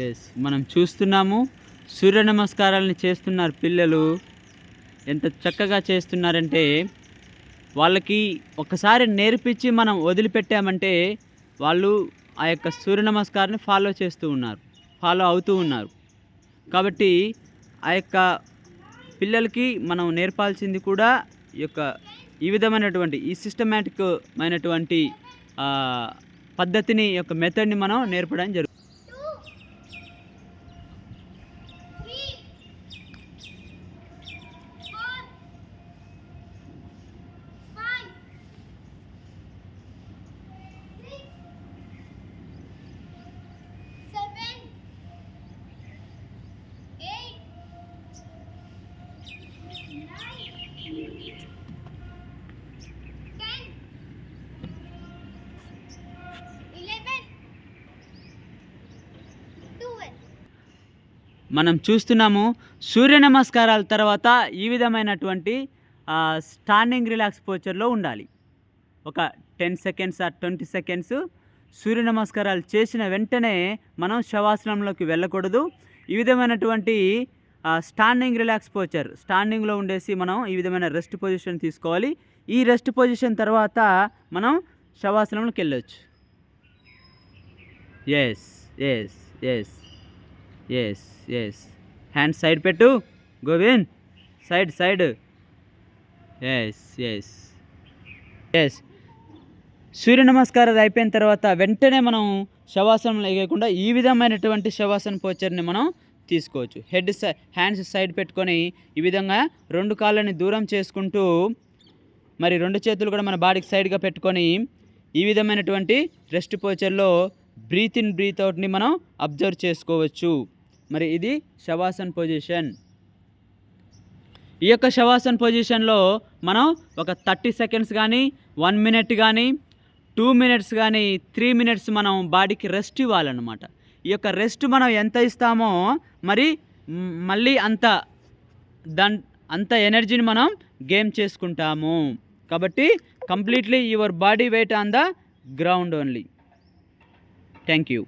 Yes మనం చూస్తున్నాము. సూర్య నమస్కారాలని చేస్తున్నారు పిల్లలు. ఎంత చక్కగా చేస్తున్నారంటే వాళ్ళకి ఒకసారి నేర్పించి మనం వదిలిపెట్టామంటే వాళ్ళు ఆ యొక్క సూర్య నమస్కారాన్ని ఫాలో చేస్తూ ఉన్నారు. ఫాలో అవుతూ ఉన్నారు. కాబట్టి ఆ యొక్క పిల్లలకి మనం నేర్పాల్సింది కూడా ఈ యొక్క ఈ విధమైనటువంటి ఈ సిస్టమేటిక్ అయినటువంటి పద్ధతిని యొక్క మెథడ్ని మనం నేర్పడం జరుగుతుంది మనం చూస్తున్నాము సూర్య నమస్కారాల తర్వాత ఈ విధమైనటువంటి స్టాండింగ్ రిలాక్స్ పోచర్లో ఉండాలి. ఒక టెన్ సెకండ్స్ ఆ ట్వంటీ సెకండ్స్ సూర్య నమస్కారాలు చేసిన వెంటనే మనం శవాసనంలోకి వెళ్ళకూడదు. ఈ విధమైనటువంటి స్టాండింగ్ రిలాక్స్ పోచర్ స్టాండింగ్లో ఉండేసి మనం ఈ విధమైన రెస్ట్ పొజిషన్ తీసుకోవాలి. ఈ రెస్ట్ పొజిషన్ తర్వాత మనం శవాసనంలోకి వెళ్ళొచ్చు. Yes yes yes yes yes hand side పెట్టు. Govind side side yes yes yes సూర్య నమస్కారాలు అయిపోయిన తర్వాత వెంటనే మనం శవాసనం లేకుండా ఈ విధమైనటువంటి శవాసన పోచర్ని మనం తీసుకోవచ్చు. హెడ్ సై హ్యాండ్స్ సైడ్ పెట్టుకొని ఈ విధంగా రెండు కాళ్ళని దూరం చేసుకుంటూ మరి రెండు చేతులు కూడా మన బాడీకి సైడ్గా పెట్టుకొని ఈ విధమైనటువంటి రెస్ట్ పోచర్లో బ్రీత్ ఇన్ బ్రీత్ అవుట్ని మనం అబ్జర్వ్ చేసుకోవచ్చు. మరి ఇది శవాసన్ పొజిషన్. ఈ యొక్క శవాసన్ పొజిషన్లో మనం ఒక థర్టీ సెకండ్స్ కానీ వన్ మినిట్ కానీ టూ మినిట్స్ కానీ త్రీ మినిట్స్ మనం బాడీకి రెస్ట్ ఇవ్వాలన్నమాట. ఈ యొక్క రెస్ట్ మనం ఎంత ఇస్తామో మరి మళ్ళీ అంత దాన్ అంత ఎనర్జీని మనం గేమ్ చేసుకుంటాము. కాబట్టి completely your body weight on the ground only. Thank you.